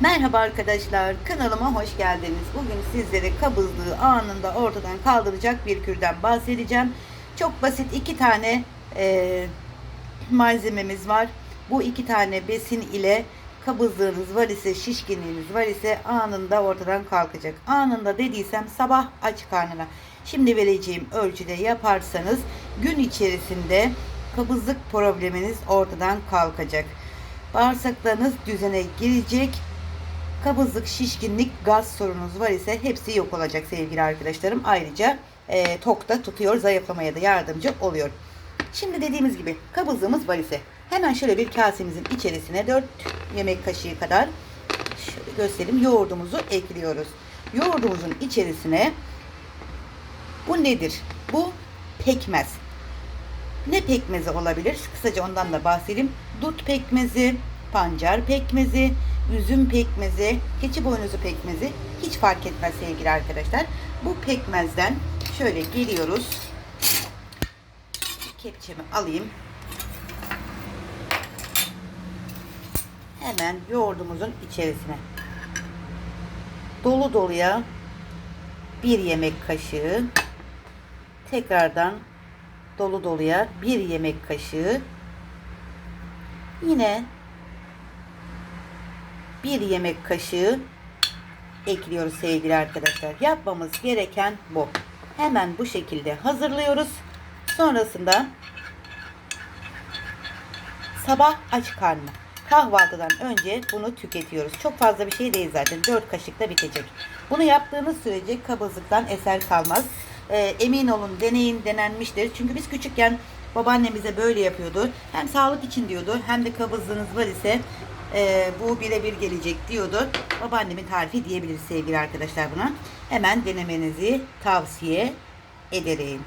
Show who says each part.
Speaker 1: Merhaba arkadaşlar, kanalıma hoş geldiniz. Bugün sizlere kabızlığı anında ortadan kaldıracak bir kürden bahsedeceğim. Çok basit iki tane e, malzememiz var. Bu iki tane besin ile kabızlığınız var ise, şişkinliğiniz var ise anında ortadan kalkacak. Anında dediysem sabah aç karnına. Şimdi vereceğim ölçüde yaparsanız gün içerisinde kabızlık probleminiz ortadan kalkacak. Bağırsaklarınız düzene girecek kabızlık, şişkinlik, gaz sorununuz var ise hepsi yok olacak sevgili arkadaşlarım. Ayrıca e, tok da tutuyor, zayıflamaya da yardımcı oluyor. Şimdi dediğimiz gibi kabızlığımız var ise hemen şöyle bir kasemizin içerisine 4 yemek kaşığı kadar şöyle göstereyim yoğurdumuzu ekliyoruz. Yoğurdumuzun içerisine bu nedir? Bu pekmez. Ne pekmezi olabilir? Kısaca ondan da bahsedeyim. Dut pekmezi, pancar pekmezi, üzüm pekmezi, keçi boynuzu pekmezi hiç fark etmez sevgili arkadaşlar. Bu pekmezden şöyle geliyoruz. Kepçemi alayım. Hemen yoğurdumuzun içerisine dolu doluya bir yemek kaşığı tekrardan dolu doluya bir yemek kaşığı yine bir yemek kaşığı ekliyoruz sevgili arkadaşlar. Yapmamız gereken bu. Hemen bu şekilde hazırlıyoruz. Sonrasında sabah aç karnına kahvaltıdan önce bunu tüketiyoruz. Çok fazla bir şey değil zaten. 4 kaşıkla bitecek. Bunu yaptığınız sürece kabızlıktan eser kalmaz. Ee, emin olun deneyin denenmiştir. Çünkü biz küçükken babaannem bize böyle yapıyordu. Hem sağlık için diyordu hem de kabızlığınız var ise e, bu birebir gelecek diyordu. Babaannemin tarifi diyebiliriz sevgili arkadaşlar buna. Hemen denemenizi tavsiye ederim.